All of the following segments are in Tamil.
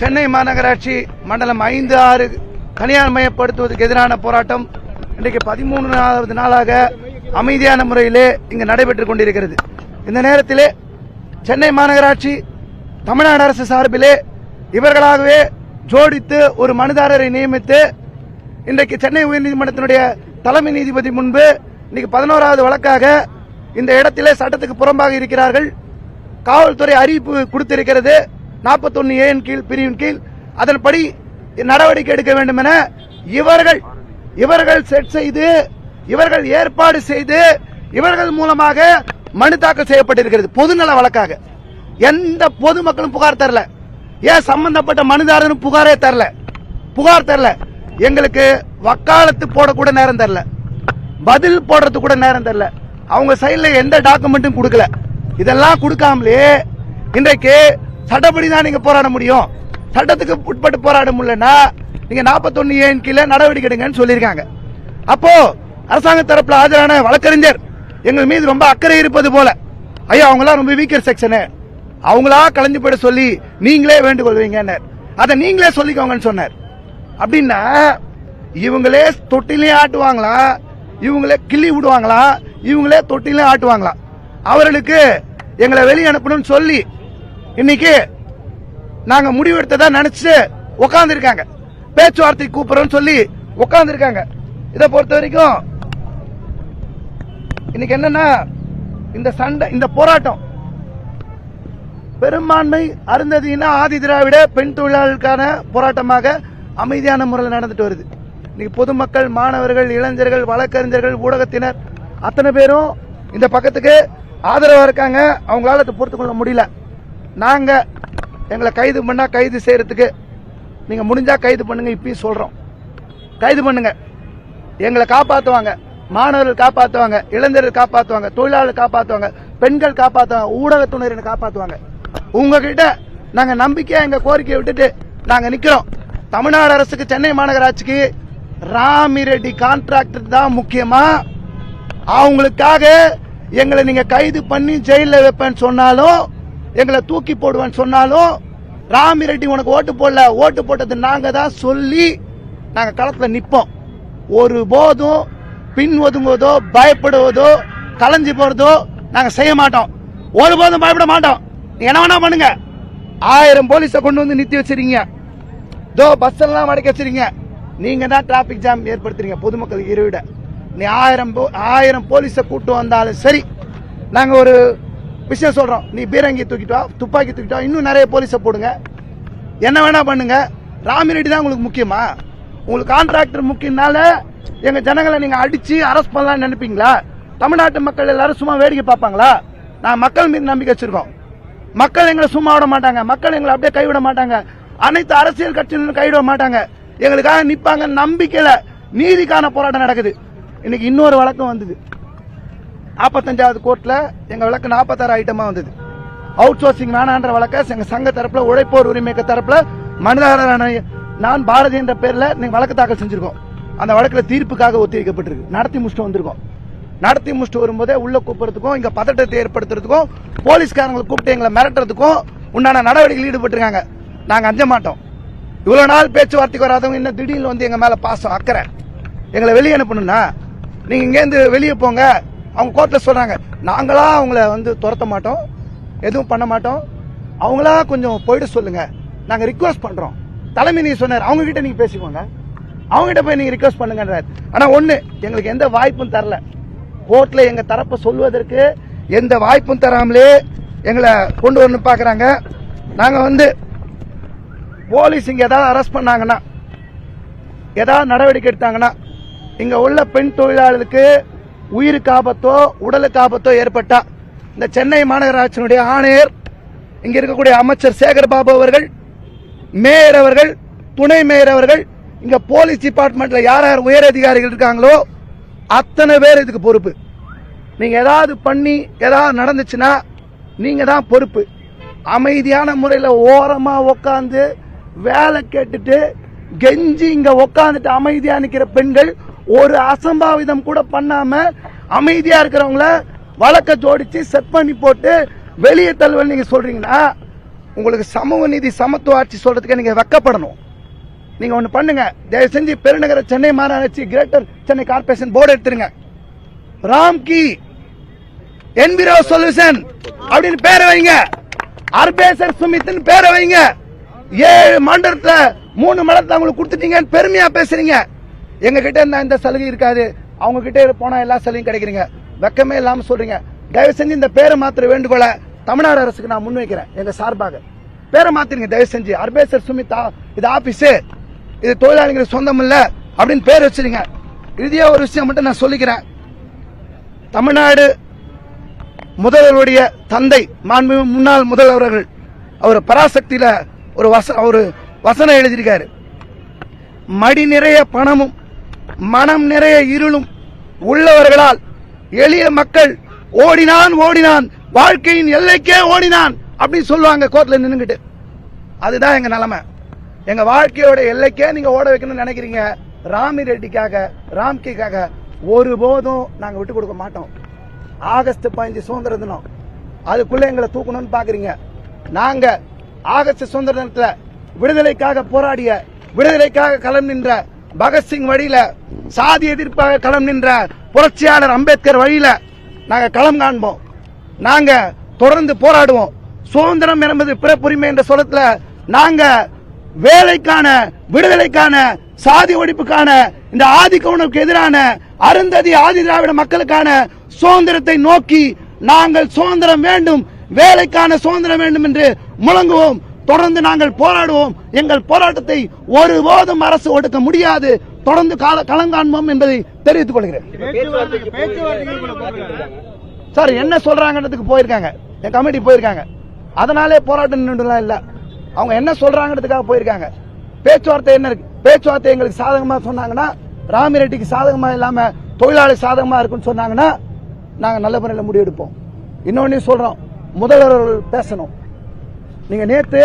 சென்னை மாநகராட்சி மண்டலம் ஐந்து ஆறு தனியார் மயப்படுத்துவதற்கு எதிரான போராட்டம் இன்றைக்கு பதிமூணாவது நாளாக அமைதியான முறையிலே இங்கு நடைபெற்றுக் கொண்டிருக்கிறது. இந்த நேரத்திலே சென்னை மாநகராட்சி தமிழ்நாடு அரசு சார்பிலே இவர்களாகவே ஜோடித்து ஒரு மனுதாரரை நியமித்து இன்றைக்கு சென்னை உயர்நீதிமன்றத்தினுடைய தலைமை நீதிபதி முன்பு இன்னைக்கு பதினோராவது வழக்காக இந்த இடத்திலே சட்டத்துக்கு புறம்பாக இருக்கிறார்கள். காவல்துறை அறிவிப்பு கொடுத்திருக்கிறது. 41 ஏன் கீழ் பிரிவின் கீழ்? அதன்படி நடவடிக்கை எடுக்க வேண்டும் என இவர்கள் இவர்கள் செட் செய்து இவர்கள் ஏற்பாடு செய்து இவர்கள் மூலமாக மனு தாக்கல் செய்யப்பட்டிருக்கிறது பொதுநல வழக்காக. எந்த பொதுமக்களும் புகார் தரல. ஏன் சம்பந்தப்பட்ட மனுதாரரும் புகாரே தரல? புகார் தரல. எங்களுக்கு வக்காலத்து போடக்கூட நேரம் தரல. பதில் போடுறது கூட நேரம் தரல. அவங்க சைடில் எந்த டாக்குமெண்ட்டும் கொடுக்கல. இதெல்லாம் கொடுக்காமலே இன்றைக்கு சட்டப்படி தான் நீங்க போராட முடியும். சட்டத்துக்கு உட்பட்டு போராட முடியலன்னா நீங்க 41 ஏன் கீழே நடவடிக்கை எடுங்கன்னு சொல்லியிருக்காங்க. அப்போ அரசாங்க தரப்புல ஆஜரான வழக்கறிஞர் எங்கள் மீது ரொம்ப அக்கறை இருப்பது போல. ஐயா அவங்களாம் ரொம்ப வீக்கர் செக்ஷனு அவங்களா கலைஞ்சு போயிட சொல்லி நீங்களே வேண்டுகொள்வீங்கன்னு அதை நீங்களே சொல்லிக்கோங்கன்னு சொன்னார். அப்படின்னா இவங்களே தொட்டிலையும் ஆட்டுவாங்களா? இவங்களே கிள்ளி விடுவாங்களா? இவங்களே தொட்டிலையும் ஆட்டுவாங்களா? அவர்களுக்கு எங்களை வெளியே அனுப்பணும்னு சொல்லி இன்னைக்கு நாங்க முடிவெடுத்ததா நினைச்சு உட்கார்ந்து இருக்காங்க பேச்சுவார்த்தை கூப்பிடுறோம்னு சொல்லி உட்கார்ந்து இருக்காங்க இதை பொறுத்த வரைக்கும் இன்னைக்கு என்னன்னா இந்த சண்டை இந்த போராட்டம் பெரும்பான்மை அருந்ததினா ஆதி திராவிட பெண் தொழிலாளர்களுக்கான போராட்டமாக அமைதியான முறையில் நடந்துட்டு வருது. இன்னைக்கு பொதுமக்கள் மாணவர்கள் இளைஞர்கள் வழக்கறிஞர்கள் ஊடகத்தினர் அத்தனை பேரும் இந்த பக்கத்துக்கு ஆதரவா இருக்காங்க. அவங்களால அதை பொறுத்து கொள்ள முடியல. நாங்கள் எங்களை கைது பண்ணால் கைது செய்கிறதுக்கு நீங்கள் முடிஞ்சால் கைது பண்ணுங்கள் இப்பயும் சொல்கிறோம் கைது பண்ணுங்கள் எங்களை காப்பாற்றுவாங்க மாணவர்கள் காப்பாற்றுவாங்க இளைஞர்கள் காப்பாற்றுவாங்க தொழிலாளர்கள் காப்பாற்றுவாங்க பெண்கள் காப்பாற்றுவாங்க ஊடகத்துறையினர் காப்பாற்றுவாங்க உங்ககிட்ட நாங்கள் நம்பிக்கையாக எங்கள் கோரிக்கையை விட்டுட்டு நாங்கள் நிற்கிறோம் தமிழ்நாடு அரசுக்கு சென்னை மாநகராட்சிக்கு ராமிரெட்டி கான்ட்ராக்டர் தான் முக்கியமா? அவங்களுக்காக எங்களை நீங்க கைது பண்ணி ஜெயில வைப்பேன்னு சொன்னாலும் எங்களை தூக்கி போடுவேன்னு சொன்னாலும் ராமிரெட்டி உனக்கு ஓட்டு போடல ஓட்டு போட்டது நாங்க தான் சொல்லி நாங்க களத்துல நிப்போம். ஒரு போதும் பின் ஒதுங்குவதோ பயப்படுவதோ கலைஞ்சு போறதோ நாங்க செய்ய மாட்டோம். ஒரு போதும் பயப்பட மாட்டோம். என்ன வேணா பண்ணுங்க. ஆயிரம் போலீஸை கொண்டு வந்து நிறுத்தி வச்சிருக்கீங்க. தோ பஸ் எல்லாம் அடக்கி வச்சிருக்கீங்க. நீங்க தான் டிராபிக் ஜாம் ஏற்படுத்துறீங்க பொதுமக்களுக்கு இருவிட. நீ ஆயிரம் போ- ஆயிரம் போலீஸை கூட்டு வந்தாலும் சரி நாங்க ஒரு விஷயம் சொல்கிறோம் நீ பீரங்கி தூக்கிட்டு துப்பாக்கி தூக்கிட்டோம் இன்னும் நிறைய போலீஸை போடுங்க. என்ன வேணால் பண்ணுங்க. ராமிரெட்டி தான் உங்களுக்கு முக்கியமா? உங்களுக்கு கான்ட்ராக்டர் முக்கியனால எங்கள் ஜனங்களை நீங்கள் அடித்து அரெஸ்ட் பண்ணலாம்னு நினைப்பீங்களா? தமிழ்நாட்டு மக்கள் எல்லாரும் சும்மா வேடிக்கை பார்ப்பாங்களா? நான் மக்கள் மீது நம்பிக்கை வச்சிருக்கோம். மக்கள் எங்களை சும்மா விட மாட்டாங்க. மக்கள் எங்களை அப்படியே கைவிட மாட்டாங்க. அனைத்து அரசியல் கட்சியினரும் கைவிட மாட்டாங்க. எங்களுக்காக நிற்பாங்க நம்பிக்கையில் நீதிக்கான போராட்டம் நடக்குது. இன்னைக்கு இன்னொரு வழக்கம் வந்தது. நாற்பத்தஞ்சாவது கோர்ட்ல எங்க வழக்கு நாற்பத்தாறு ஐட்டமா வந்தது. அவுட் சோர்சிங் வேணான்ற வழக்க எங்க சங்க தரப்புல உழைப்போர் உரிமை தரப்புல மனிதாரான நான் பாரதி என்ற பேர்ல நீங்க வழக்கு தாக்கல் செஞ்சிருக்கோம். அந்த வழக்குல தீர்ப்புக்காக ஒத்திவைக்கப்பட்டிருக்கு. நடத்தி முடிச்சுட்டு வந்திருக்கோம். நடத்தி முடிச்சுட்டு வரும்போதே உள்ள கூப்பிடுறதுக்கும் இங்க பதட்டத்தை ஏற்படுத்துறதுக்கும் போலீஸ்காரங்களை கூப்பிட்டு எங்களை மிரட்டுறதுக்கும் உண்டான நடவடிக்கையில் ஈடுபட்டிருக்காங்க. நாங்க அஞ்ச மாட்டோம். இவ்வளவு நாள் பேச்சுவார்த்தைக்கு வராதவங்க இன்னும் திடீர்னு வந்து எங்க மேல பாசம் அக்கறை. எங்களை வெளியே அனுப்பணும்னா நீங்க இங்கேருந்து வெளியே போங்க. அவங்க கோர்ட்டில் சொல்கிறாங்க நாங்களா அவங்கள வந்து துரத்த மாட்டோம். எதுவும் பண்ண மாட்டோம். அவங்களா கொஞ்சம் போயிட சொல்லுங்கள் நாங்கள் ரிக்வஸ்ட் பண்ணுறோம் தலைமை நீங்கள் சொன்னார். அவங்ககிட்ட நீங்கள் பேசிக்கோங்க. அவங்ககிட்ட போய் நீங்கள் ரிக்வஸ்ட் பண்ணுங்கன்றார். ஆனால் ஒன்று எங்களுக்கு எந்த வாய்ப்பும் தரல. கோர்ட்டில் எங்கள் தரப்பை சொல்வதற்கு எந்த வாய்ப்பும் தராமலே எங்களை கொண்டு வரணும் பார்க்குறாங்க நாங்கள் வந்து போலீஸ் இங்கே எதாவது அரெஸ்ட் பண்ணாங்கன்னா ஏதாவது நடவடிக்கை எடுத்தாங்கன்னா இங்கே உள்ள பெண் தொழிலாளர்களுக்கு உயிருக்கு ஆபத்தோ உடலுக்கு ஆபத்தோ ஏற்பட்டா இந்த சென்னை மாநகராட்சியினுடைய ஆணையர் இங்க இருக்கக்கூடிய அமைச்சர் சேகர் பாபு அவர்கள் மேயர் அவர்கள் துணை மேயர் அவர்கள் இங்க போலீஸ் டிபார்ட்மெண்ட்ல யார் யார் உயர் அதிகாரிகள் இருக்காங்களோ அத்தனை பேர் இதுக்கு பொறுப்பு. நீங்க ஏதாவது பண்ணி ஏதாவது நடந்துச்சுன்னா நீங்க தான் பொறுப்பு. அமைதியான முறையில் ஓரமா உக்காந்து வேலை கேட்டுட்டு கெஞ்சி இங்க உக்காந்துட்டு அமைதியா நிக்கிற பெண்கள் ஒரு அசம்பாவிதம் கூட பண்ணாம அமைதியா இருக்கிறவங்கள வழக்க ஜோடிச்சு செட் பண்ணி போட்டு வெளியே தள்ளுவல் நீங்க சொல்றீங்கன்னா உங்களுக்கு சமூக நீதி சமத்துவ ஆட்சி சொல்றதுக்கு நீங்க வெக்கப்படணும். நீங்க ஒண்ணு பண்ணுங்க. தயவு செஞ்சு பெருநகர சென்னை மாநகராட்சி கிரேட்டர் சென்னை கார்பரேஷன் போர்டு எடுத்துருங்க. ராம்கி என்விரோ சொல்யூஷன் அப்படின்னு பேரை வைங்க. அர்பேசர் சுமித்னு பேரை வைங்க. ஏழு மண்டலத்துல மூணு மண்டலத்தை அவங்களுக்கு கொடுத்துட்டீங்கன்னு பெருமையா பேசுறீங்க. எங்ககிட்ட இருந்தால் இந்த சலுகை இருக்காது. அவங்க கிட்டே போனால் எல்லா சலுகையும் கிடைக்கிறீங்க வெக்கமே இல்லாமல் சொல்றீங்க. தயவு செஞ்சு இந்த பேரை மாத்திர வேண்டுகோள தமிழ்நாடு அரசுக்கு நான் முன்வைக்கிறேன் எங்க சார்பாக. பேரை மாத்திருங்க தயவு செஞ்சு. அர்பேசர் சுமிதா இது ஆபீஸ். இது தொழிலாளிகளுக்கு சொந்தம் இல்ல அப்படின்னு பேர் வச்சிருங்க. இறுதியா ஒரு விஷயம் மட்டும் நான் சொல்லிக்கிறேன். தமிழ்நாடு முதல்வருடைய தந்தை மாண்பு முன்னாள் முதல்வர்கள் அவர் பராசக்தியில ஒரு வச ஒரு வசனம் எழுதியிருக்காரு. மடி நிறைய பணமும் மனம் நிறைய இருளும் உள்ளவர்களால் எளிய மக்கள் ஓடினான் ஓடினான் வாழ்க்கையின் எல்லைக்கே ஓடினான் அப்படின்னு சொல்லுவாங்க கோர்ட்ல நின்னுகிட்டு அதுதான் எங்க நிலைமை. எங்க வாழ்க்கையோட எல்லைக்கே நீங்க ஓட வைக்கணும்னு நினைக்கிறீங்க. ராமி ரெட்டிக்காக ராம்கிக்காக ஒருபோதும் நாங்க விட்டு கொடுக்க மாட்டோம். ஆகஸ்ட் பதினஞ்சு சுதந்திர தினம். அதுக்குள்ள எங்களை தூக்கணும்னு பாக்குறீங்க. நாங்க ஆகஸ்ட் சுதந்திர தினத்துல விடுதலைக்காக போராடிய விடுதலைக்காக களம் நின்ற பகத்சிங் வழியில சாதி எதிர்ப்பாக களம் நின்ற புரட்சியாளர் அம்பேத்கர் வழியில நாங்க களம் காண்போம். நாங்க தொடர்ந்து போராடுவோம். சுதந்திரம் என்பது பிறப்புரிமை என்ற சொல்லத்துல நாங்க வேலைக்கான விடுதலைக்கான சாதி ஒழிப்புக்கான இந்த ஆதிக்க எதிரான அருந்ததி ஆதி திராவிட மக்களுக்கான சுதந்திரத்தை நோக்கி நாங்கள் சுதந்திரம் வேண்டும் வேலைக்கான சுதந்திரம் வேண்டும் என்று முழங்குவோம். தொடர்ந்து நாங்கள் போராடுவோம். எங்கள் போராட்டத்தை ஒருபோதும் அரசு ஒடுக்க முடியாது. தொடர்ந்து கால களங்காண்போம் என்பதை தெரிவித்துக் கொள்கிறேன். சார் என்ன சொல்றாங்கன்றதுக்கு போயிருக்காங்க. என் கமிட்டி போயிருக்காங்க. அதனாலே போராட்டம் நின்றுலாம் இல்ல. அவங்க என்ன சொல்றாங்கன்றதுக்காக போயிருக்காங்க. பேச்சுவார்த்தை என்ன இருக்கு? பேச்சுவார்த்தை எங்களுக்கு சாதகமா சொன்னாங்கன்னா ராமிரெட்டிக்கு சாதகமா இல்லாம தொழிலாளி சாதகமா இருக்குன்னு சொன்னாங்கன்னா நாங்க நல்ல முறையில் முடிவெடுப்போம். இன்னொன்னு சொல்றோம். முதல்வர் பேசணும். நீங்க நேத்து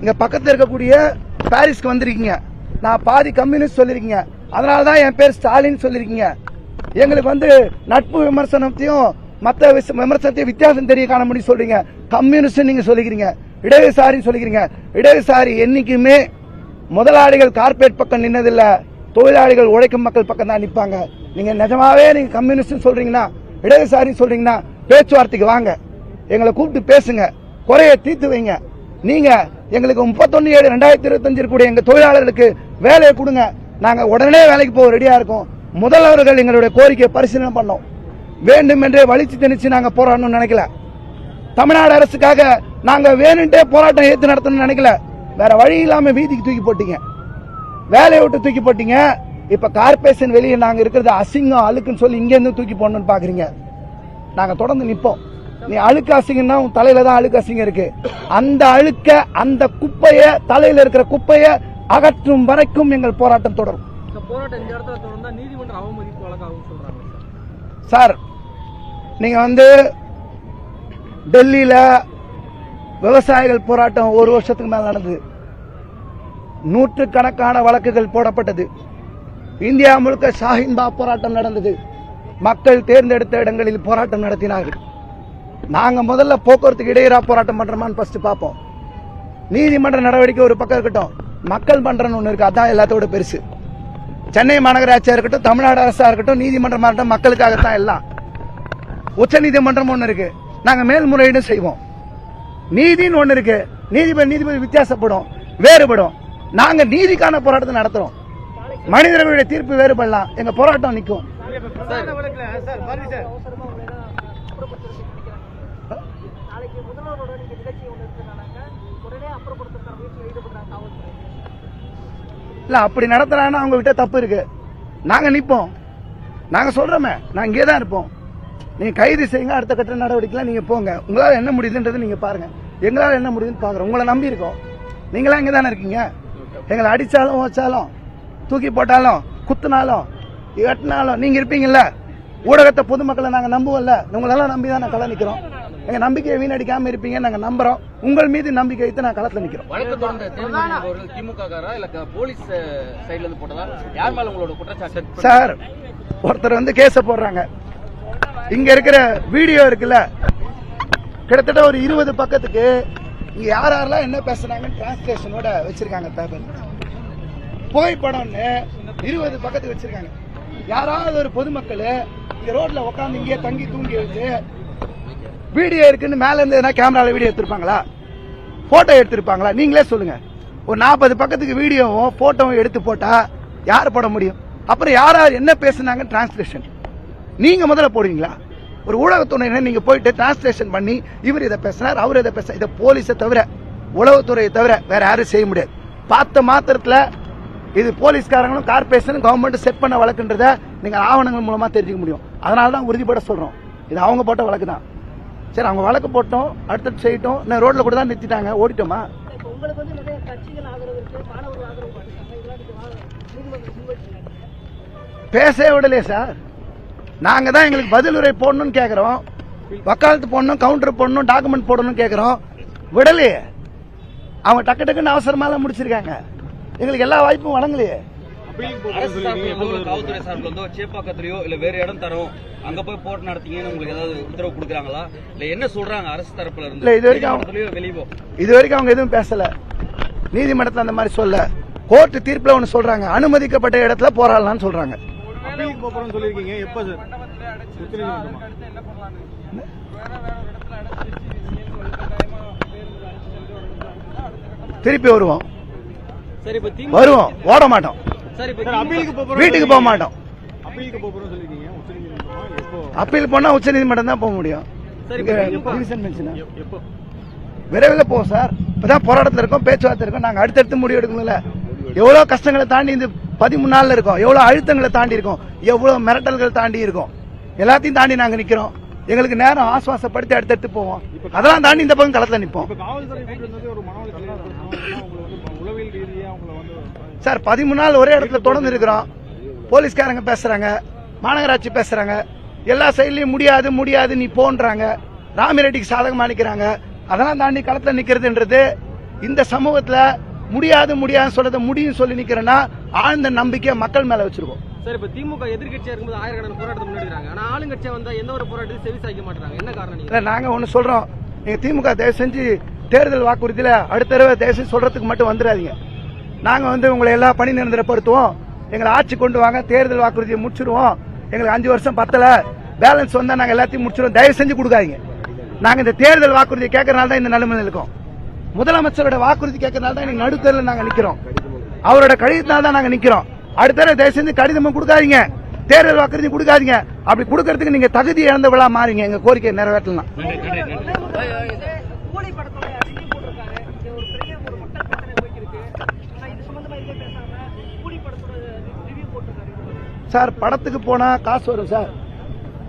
இங்க பக்கத்துல இருக்கக்கூடிய பாரிஸ்க்கு வந்திருக்கீங்க. நான் பாதி கம்யூனிஸ்ட் சொல்லிருக்கீங்க. அதனால தான் என் பேர் ஸ்டாலின் சொல்லிருக்கீங்க. எங்களுக்கு வந்து நட்பு விமர்சனத்தையும் மத்த விமர்சனத்தையும் வித்தியாசம் தெரிய காண முடியும் சொல்றீங்க. கம்யூனிஸ்ட் நீங்க சொல்லிக்கிறீங்க. இடதுசாரின்னு சொல்லிக்கிறீங்க. இடதுசாரி என்னைக்குமே முதலாளிகள் கார்ப்பரேட் பக்கம் நின்னதில்ல. தொழிலாளிகள் உழைக்கும் மக்கள் பக்கம் தான் நிப்பாங்க. நீங்க நிஜமாவே நீங்க கம்யூனிஸ்ட் சொல்றீங்கன்னா இடதுசாரின்னு சொல்றீங்கன்னா பேச்சுவார்த்தைக்கு வாங்க. எங்களை கூப்பிட்டு பேசுங்க. குறைய தீர்த்து வைங்க. நீங்க எங்களுக்கு முப்பத்தொன்னு ஏழு ரெண்டாயிரத்தி இருபத்தஞ்சு இருக்கக்கூடிய எங்க தொழிலாளர்களுக்கு வேலையை கொடுங்க. நாங்க உடனே வேலைக்கு போக ரெடியா இருக்கோம். முதல்வர்கள் எங்களுடைய கோரிக்கையை பரிசீலனை பண்ணோம். வேண்டும் என்றே வலிச்சு திணிச்சு நாங்க போராடணும்னு நினைக்கல. தமிழ்நாடு அரசுக்காக நாங்க வேணுன்ட்டே போராட்டம் ஏத்து நடத்தணும்னு நினைக்கல. வேற வழி இல்லாம வீதிக்கு தூக்கி போட்டீங்க. வேலையை விட்டு தூக்கி போட்டீங்க. இப்ப கார்பரேஷன் வெளியே நாங்க இருக்கிறது அசிங்கம் அழுக்குன்னு சொல்லி இங்க இருந்து தூக்கி போடணும்னு பாக்குறீங்க. நாங்க தொடர்ந்து நிப்போம். நீ அழுக்கு அசிங்கம்னா உன் தலையில தான் அழுக்கு அசிங்கம் இருக்கு. அந்த அழுக்க அந்த குப்பைய தலையில இருக்கிற குப்பைய அகற்றும் வரைக்கும் எங்கள் போராட்டம் தொடரும். சார். நீங்க வந்து டெல்லியில விவசாயிகள் போராட்டம் ஒரு வருஷத்துக்கு மேல நடந்தது. நூற்றுக்கணக்கான வழக்குகள் போடப்பட்டது. இந்தியா முழுக்க ஷாஹின் பாக் போராட்டம் நடந்தது. மக்கள் தேர்ந்தெடுத்த இடங்களில் போராட்டம் நடத்தினார்கள். நாங்க முதல்ல போக்குவரத்துக்கு இடையிறா போராட்டம் பண்றோமான்னு ஃபர்ஸ்ட் பார்ப்போம் நீதிமன்ற நடவடிக்கை ஒரு பக்கம் இருக்கட்டும் மக்கள் பண்றன்னு ஒண்ணு இருக்கு அதான் எல்லாத்தோட பெருசு சென்னை மாநகராட்சியா இருக்கட்டும் தமிழ்நாடு அரசா இருக்கட்டும் நீதிமன்றமாக இருக்கட்டும் மக்களுக்காகத்தான் எல்லாம் உச்ச நீதிமன்றம் ஒண்ணு இருக்கு நாங்க மேல்முறையீடு செய்வோம் நீதின்னு ஒண்ணு இருக்கு நீதிபதி நீதிபதி வித்தியாசப்படும் வேறுபடும் நாங்க நீதிக்கான போராட்டத்தை நடத்துறோம் மனிதர்களுடைய தீர்ப்பு வேறுபடலாம் எங்க போராட்டம் நிற்கும் நாளைக்கு முதல்வரோட நீங்க நிகழ்ச்சி ஒன்று இருக்கிறனால உடனே அப்புறப்படுத்துற முயற்சியில் ஈடுபடுறாங்க காவல்துறை. இல்ல அப்படி நடத்துறாங்கன்னா அவங்க விட்ட தப்பு இருக்கு. நாங்க நிப்போம். நாங்க சொல்றோமே நாங்க இங்கே தான் இருப்போம். நீங்க கைது செய்யுங்க அடுத்த கட்ட நடவடிக்கைலாம் நீங்க போங்க. உங்களால என்ன முடியுதுன்றது நீங்க பாருங்க. எங்களால என்ன முடியுதுன்னு பாக்குறோம். உங்களை நம்பி இருக்கோம். நீங்களாம் இங்க தானே இருக்கீங்க? எங்களை அடிச்சாலும் வச்சாலும் தூக்கி போட்டாலும் குத்துனாலும் எட்டினாலும் நீங்க இருப்பீங்கல்ல? ஊடகத்தை பொதுமக்களை நாங்க நம்புவோம்ல. உங்களெல்லாம் நம்பி தான் நான் கலை நிற்கிறோம் எங்க நம்பிக்கையை வீணடிக்காம இருப்பீங்க நாங்க நம்புறோம். உங்கள் மீது நம்பிக்கை வைத்து நான் களத்துல நிக்கிறோம். வழக்கு தொடர்ந்த திமுக காரா இல்ல க- போலீஸ் சைடுல இருந்து போட்டதா? யார் மேல உங்களோட குற்றச்சாட்டு? சார் ஒருத்தர் வந்து கேஸ போடுறாங்க. இங்க இருக்கிற வீடியோ இருக்குல்ல கிட்டத்தட்ட ஒரு இருபது பக்கத்துக்கு இங்க யார் யாரெல்லாம் என்ன பேசுனாங்கன்னு டிரான்ஸ்லேஷனோட வச்சிருக்காங்க பேப்பர் புகைப்படம்னு இருபது பக்கத்துக்கு வச்சிருக்காங்க. யாராவது ஒரு பொதுமக்கள் இங்க ரோட்ல உட்காந்து இங்கேயே தங்கி தூங்கி வச்சு வீடியோ இருக்குன்னு மேல இருந்து எதனா கேமரால வீடியோ எடுத்திருப்பாங்களா? போட்டோ எடுத்திருப்பாங்களா? நீங்களே சொல்லுங்க. ஒரு நாற்பது பக்கத்துக்கு வீடியோவும் போட்டோவும் எடுத்து போட்டா யார் போட முடியும்? அப்புறம் யார் யார் என்ன பேசுனாங்க டிரான்ஸ்லேஷன் நீங்க முதல்ல போடுவீங்களா? ஒரு ஊடகத்துறையினர் நீங்க போயிட்டு டிரான்ஸ்லேஷன் பண்ணி இவர் இதை பேசினார் அவர் இதை பேச இதை போலீஸை தவிர உளவுத்துறையை தவிர வேற யாரும் செய்ய முடியாது. பார்த்த மாத்திரத்துல இது போலீஸ்காரங்களும் கார்பரேஷனும் கவர்மெண்ட் செட் பண்ண வழக்குன்றத நீங்க ஆவணங்கள் மூலமா தெரிஞ்சுக்க முடியும். அதனால தான் உறுதிப்பட சொல்றோம். இது அவங்க போட்ட வழக்கு தான் சரி அவங்க வழக்கு போட்டோம் அடுத்தது செய்யட்டும் நான் ரோட்ல கூட தான் நிறுத்திட்டாங்க ஓடிட்டோமா? பேசவே விடலையே சார். நாங்க தான் எங்களுக்கு பதிலுரை போடணும்னு கேக்குறோம். வக்காலத்து போடணும் கவுண்டர் போடணும் டாக்குமெண்ட் போடணும்னு கேக்குறோம். விடலையே. அவங்க டக்கு டக்குன்னு அவசரமாலாம் முடிச்சிருக்காங்க. எங்களுக்கு எல்லா வாய்ப்பும் வழங்கலையே. அரசு சார்பில் காவல்துறை சார்பில் இருந்தோ சேப்பாக்கத்திலயோ இல்ல வேற இடம் தரோம் அங்க போய் போட்டு நடத்தீங்கன்னு உங்களுக்கு ஏதாவது உத்தரவு கொடுக்குறாங்களா? இல்ல என்ன சொல்றாங்க அரசு தரப்புல இருந்து? இது வரைக்கும் வெளியவோ? இது வரைக்கும் அவங்க எதுவும் பேசல. நீதிமன்றத்தில் அந்த மாதிரி சொல்ல. கோர்ட்டு தீர்ப்புல ஒன்று சொல்றாங்க. அனுமதிக்கப்பட்ட இடத்துல போராடலாம்னு சொல்றாங்க. திருப்பி வருவோம். சரி இப்ப திமுக வருவோம். ஓட மாட்டோம். வீட்டுக்கு போக மாட்டோம். அப்பீல் போனா உச்ச நீதிமன்றம் தான் போக முடியும். விரைவில் போவோம் சார். இப்பதான் போராட்டத்தில் இருக்கோம் பேச்சுவார்த்தை இருக்கோம். நாங்க அடுத்தடுத்து முடிவு எடுக்கணும்ல. எவ்வளவு கஷ்டங்களை தாண்டி இந்த பதிமூணு நாள்ல இருக்கோம். எவ்வளவு அழுத்தங்களை தாண்டி இருக்கோம். எவ்வளவு மிரட்டல்கள் தாண்டி இருக்கோம். எல்லாத்தையும் தாண்டி நாங்க நிக்கிறோம். எங்களுக்கு நேரம் ஆசுவாசப்படுத்தி அடுத்தடுத்து போவோம். அதெல்லாம் தாண்டி இந்த பக்கம் களத்துல நிப்போம். சார் பதிமூணு நாள் ஒரே இடத்துல தொடர்ந்து இருக்கிறோம் போலீஸ்காரங்க பேசுறாங்க மாநகராட்சி பேசுறாங்க. எல்லா சைட்லயும் முடியாது முடியாது நீ போன்றாங்க. ராமிரெட்டிக்கு சாதகமா நிக்கிறாங்க அதெல்லாம் தாண்டி களத்துல நிக்கிறதுன்றது இந்த சமூகத்துல முடியாது முடியாதுன்னு சொல்றத முடியும் சொல்லி நிக்கிறேன்னா ஆழ்ந்த நம்பிக்கை மக்கள் மேல வச்சிருக்கோம். சரி இப்ப திமுக எதிர்க்கட்சியா இருக்கும்போது ஆயிரக்கணக்கான போராட்டத்தை முன்னெடுக்கிறாங்க. ஆனா ஆளுங்கட்சியா வந்தா எந்த ஒரு போராட்டத்தையும் செவி சாய்க்க மாட்டாங்க என்ன காரணம் இல்ல நாங்க ஒண்ணு சொல்றோம். நீங்க திமுக தயவு செஞ்சு தேர்தல் வாக்குறுதியில அடுத்த தடவை தயவு செஞ்சு சொல்றதுக்கு மட்டும் வந்துடாதீங்க. நாங்கள் வந்து உங்களை எல்லா பணி நிரந்தரப்படுத்துவோம். எங்களை ஆட்சி கொண்டு வாங்க தேர்தல் வாக்குறுதியை முடிச்சிருவோம். எங்களுக்கு அஞ்சு வருஷம் பத்தல. பேலன்ஸ் வந்தால் நாங்கள் எல்லாத்தையும் முடிச்சிருவோம். தயவு செஞ்சு கொடுக்காதீங்க. நாங்கள் இந்த தேர்தல் வாக்குறுதியை கேட்கறனால தான் இந்த நிலைமையில இருக்கோம். முதலமைச்சரோட வாக்குறுதி கேட்கறனால தான் எங்களுக்கு நடுத்தரில் நாங்கள் நிற்கிறோம் அவரோட கடிதத்தினால தான் நாங்கள் நிற்கிறோம் அடுத்த தயவு செஞ்சு கடிதமும் கொடுக்காதீங்க. தேர்தல் வாக்குறுதி கொடுக்காதீங்க. அப்படி கொடுக்கறதுக்கு நீங்க தகுதி இழந்த விழா மாறீங்க. எங்க கோரிக்கையை நிறைவேற்றலாம் கூலி படத்தோட ரிவ்யூ போட்டிருக்காரு இது ஒரு பெரிய ஒரு மக்கள் பிரச்சனை போயிட்டு இருக்கு ஆனா இது சம்பந்தமா எதுவும் பேசாம கூலி படத்தோட ரிவ்யூ போட்டிருக்காரு சார் படத்துக்கு போனா காசு வரும் சார்.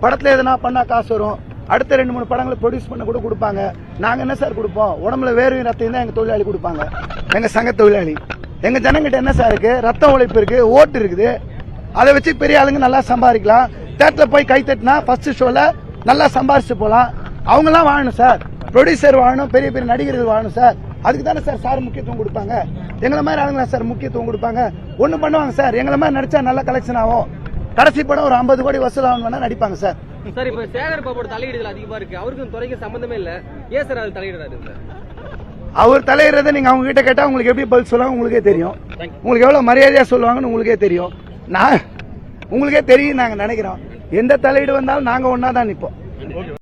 படத்துல எதனா பண்ணா காசு வரும். அடுத்த ரெண்டு மூணு படங்களை ப்ரொடியூஸ் பண்ண கூட கொடுப்பாங்க. நாங்க என்ன சார் கொடுப்போம்? உடம்புல வேர்வை ரத்தம் தான் எங்க தொழிலாளி கொடுப்பாங்க. எங்க சங்க தொழிலாளி. எங்க ஜனங்கிட்ட என்ன சார் இருக்கு? ரத்தம் உழைப்பு இருக்கு ஓட்டு இருக்குது. அதை வச்சு பெரிய ஆளுங்க நல்லா சம்பாதிக்கலாம். தேட்டர்ல போய் கை தட்டினா ஃபர்ஸ்ட் ஷோல நல்லா சம்பாரிச்சு போலாம். அவங்க எல்லாம் வாழணும் சார். ப்ரொடியூசர் வாழணும் பெரிய பெரிய நடிகர்கள் வாழணும் சார். அதுக்கு தானே சார் சார் முக்கியத்துவம் கொடுப்பாங்க? எங்களை மாதிரி ஆளுங்களா சார் முக்கியத்துவம் கொடுப்பாங்க? ஒண்ணு பண்ணுவாங்க சார். எங்களை மாதிரி நடிச்சா நல்ல கலெக்ஷன் ஆகும். கடைசி படம் ஒரு ஐம்பது கோடி வசூல் ஆகும் வேணா நடிப்பாங்க சார். சார் இப்ப சேகர் பாபோட தலையீடுகள் அதிகமா இருக்கு. அவருக்கும் துறைக்கும் சம்பந்தமே இல்ல. ஏன் சார் அது தலையிடுறாரு? அவர் தலையிடுறதை நீங்க அவங்க கிட்ட கேட்டா உங்களுக்கு எப்படி பதில் சொல்லுவாங்க உங்களுக்கே தெரியும். உங்களுக்கு எவ்வளவு மரியாதையா சொல்லுவாங்கன்னு உங்களுக்கே தெரியும். நான் உங்களுக்கே தெரியும் நாங்க நினைக்கிறோம். எந்த தலையீடு வந்தாலும் நாங்க ஒன்னா தான் நிப்போம்.